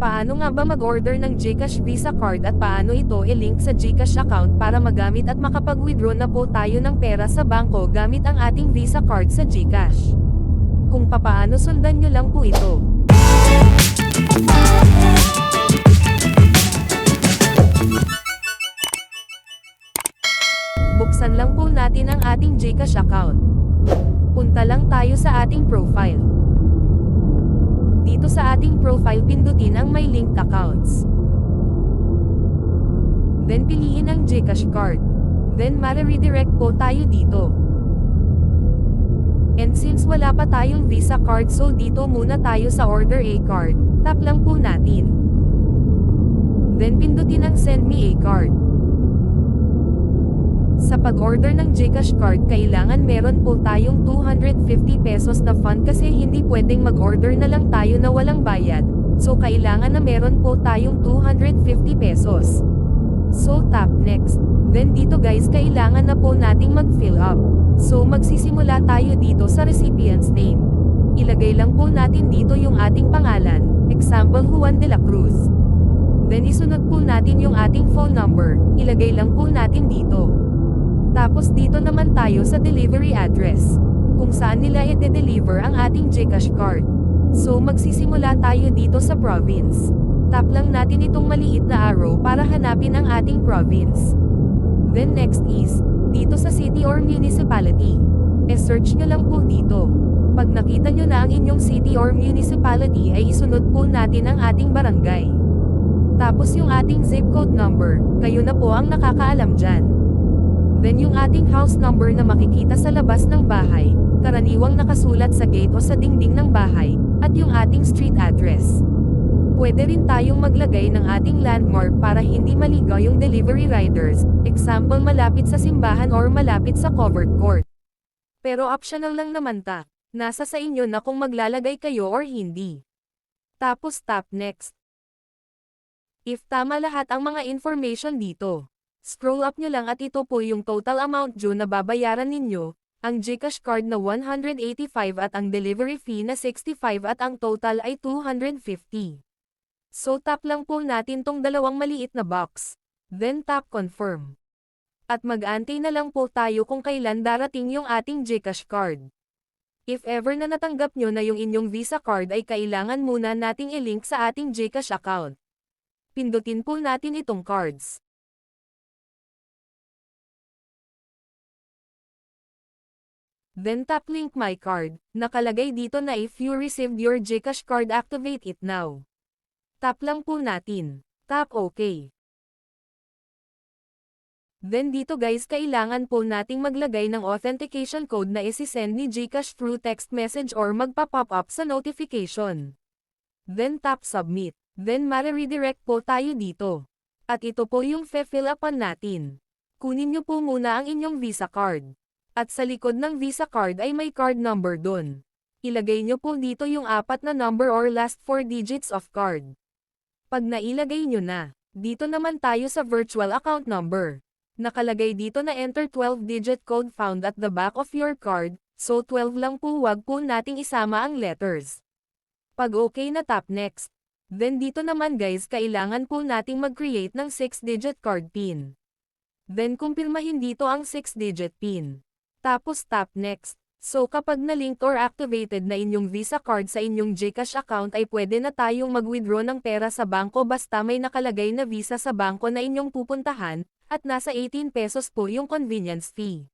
Paano nga ba mag-order ng GCash Visa Card at paano ito i-link sa GCash account para magamit at makapag-withdraw na po tayo ng pera sa bangko gamit ang ating Visa Card sa GCash? Kung papaano sundan nyo lang po ito. Buksan lang po natin ang ating GCash account. Punta lang tayo sa ating profile. Dito sa ating profile pindutin ang may linked accounts. Then piliin ang GCash card. Then mare-redirect po tayo dito. And since wala pa tayong Visa card so dito muna tayo sa Order a Card, tap lang po natin. Then pindutin ang Send me a card. Sa pag-order ng GCash card kailangan meron po tayong 250 pesos na fund kasi hindi pwedeng mag-order na lang tayo na walang bayad. So kailangan na meron po tayong 250 pesos. So tap next. Then dito guys kailangan na po nating mag-fill up. So magsisimula tayo dito sa recipient's name. Ilagay lang po natin dito yung ating pangalan, example Juan de la Cruz. Then isunod po natin yung ating phone number, ilagay lang po natin dito. Tapos dito naman tayo sa delivery address. Kung saan nila i-deliver ang ating GCash card. So magsisimula tayo dito sa province. Tap lang natin itong maliit na arrow para hanapin ang ating province. Then next is, dito sa city or municipality. E-search nyo lang po dito. Pag nakita nyo na ang inyong city or municipality ay isunod po natin ang ating barangay. Tapos yung ating zip code number, kayo na po ang nakakaalam dyan. Then yung ating house number na makikita sa labas ng bahay, karaniwang nakasulat sa gate o sa dingding ng bahay, at yung ating street address. Pwede rin tayong maglagay ng ating landmark para hindi maligaw yung delivery riders, example malapit sa simbahan or malapit sa covered court. Pero optional lang naman ta. Nasa sa inyo na kung maglalagay kayo or hindi. Tapos tap next. If tama lahat ang mga information dito, scroll up nyo lang at ito po yung total amount due na babayaran ninyo, ang GCash card na 185 at ang delivery fee na 65 at ang total ay 250. So tap lang po natin tong dalawang maliit na box. Then tap confirm. At mag-antay na lang po tayo kung kailan darating yung ating GCash card. If ever na natanggap nyo na yung inyong Visa card ay kailangan muna nating i-link sa ating GCash account. Pindutin po natin itong cards. Then tap link my card, nakalagay dito na if you received your GCash card activate it now. Tap lang po natin. Tap OK. Then dito guys kailangan po nating maglagay ng authentication code na isi-send ni GCash through text message or magpa-pop up sa notification. Then tap submit. Then mare-redirect po tayo dito. At ito po yung fe-fill upan natin. Kunin nyo po muna ang inyong Visa card. At sa likod ng Visa card ay may card number dun. Ilagay nyo po dito yung apat na number or last 4 digits of card. Pag nailagay nyo na, dito naman tayo sa virtual account number. Nakalagay dito na enter 12-digit code found at the back of your card, so 12 lang po wag po nating isama ang letters. Pag okay na tap next. Then dito naman guys kailangan po nating mag-create ng 6-digit card PIN. Then kumpirmahin dito ang 6-digit PIN. Tapos tap next. So kapag na-linked or activated na inyong Visa card sa inyong GCash account ay pwede na tayong mag-withdraw ng pera sa bangko basta may nakalagay na Visa sa bangko na inyong pupuntahan, at nasa 18 pesos po yung convenience fee.